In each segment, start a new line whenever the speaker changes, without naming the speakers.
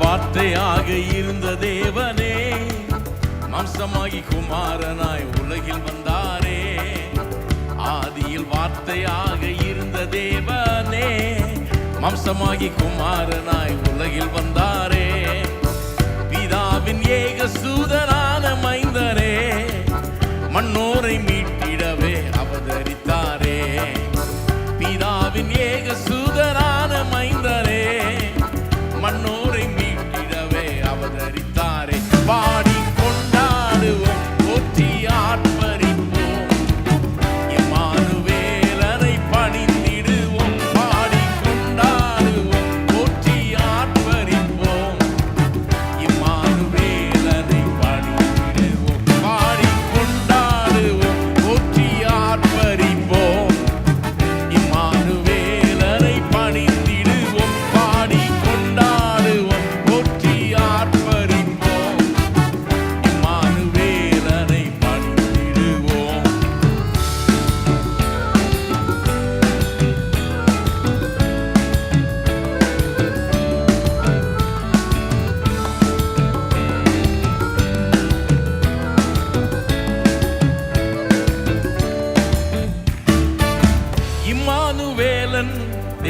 வார்த்தையாக இருந்த தேவனே மாம்சமாகி குமாரனாய் உலகில் வந்தாரே. ஆதியில் வார்த்தையாக இருந்த தேவனே மாம்சமாகி குமாரனாய் உலகில் வந்தாரே.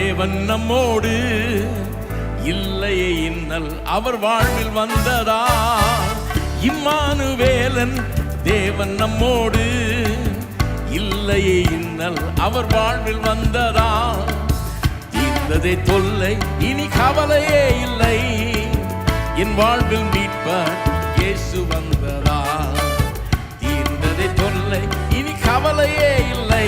தேவன் நம்மோடு. இல்லையே இன்னல் அவர் வாழ்வில் வந்ததா? இம்மானுவேலன் தேவன் நம்மோடு. இல்லையே இன்னல் அவர் வாழ்வில் வந்ததா? தீர்ந்ததே தொல்லை இனி கவலையே இல்லை. என் வாழ்வில் மீட்பர் இயேசு வந்ததா? தீர்ந்ததே தொல்லை இனி கவலையே இல்லை.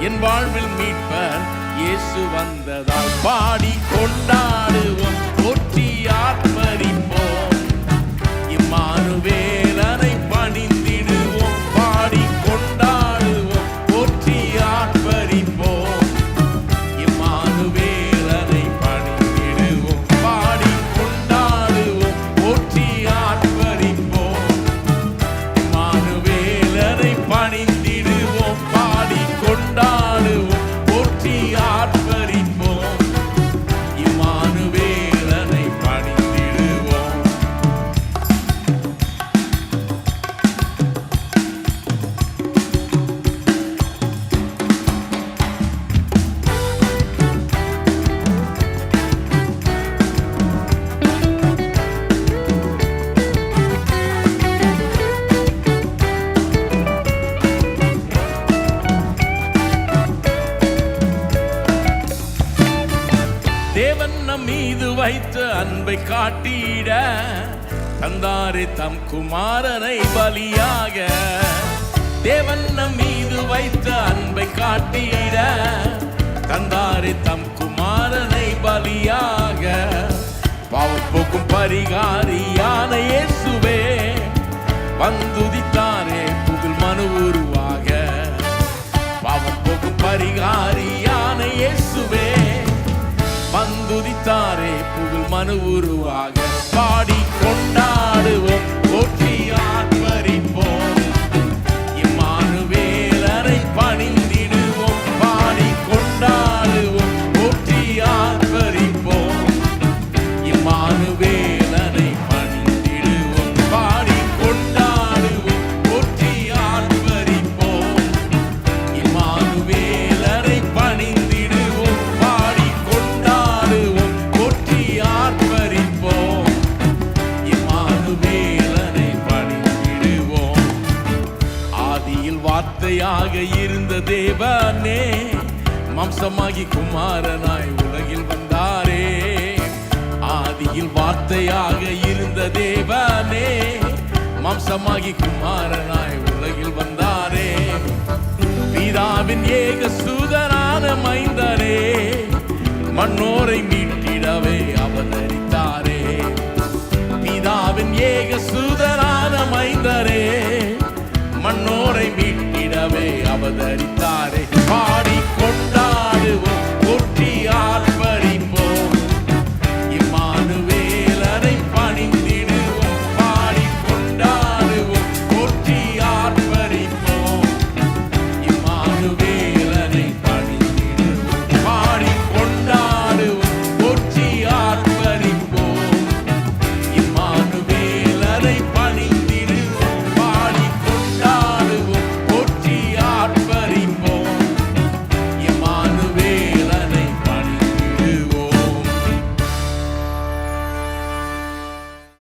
என் வாழ்வில் மீட்பர் இயேசு வந்ததால் பாடி கொண்டாடுவோம். தேவன் நம் மீது வைத்த அன்பை காட்டிட தந்தாரே தம் குமாரனை பலியாக. தேவன் நம் மீது வைத்த அன்பை காட்டிட தந்தாரே தம் குமாரனை பலியாக. பாவப்போக்கும் பரிகாரியான இயேசுவே வந்துதித்தாரே புகழ் மனு உருவாக. பாவம் போக்கும் பரிகாரியான இயேசுவே துதித்தாரே புகழ் மனு உருவாக. பாடி கொண்டாடுவோம் போற்றி வார்த்தையாக இருந்த தேவனே மாம்சமாகி குமாரனாய் உலகில் வந்தாரே. ஆதியில் வார்த்தையாக இருந்த தேவனே மாம்சமாகி குமாரனாய் உலகில் வந்தாரே. பிதாவின் ஏக சூதனான மைந்தரே மன்னோரை மீட்டிடவே அவதரித்தாரே. பிதாவின் ஏக சூதனான மைந்தரே that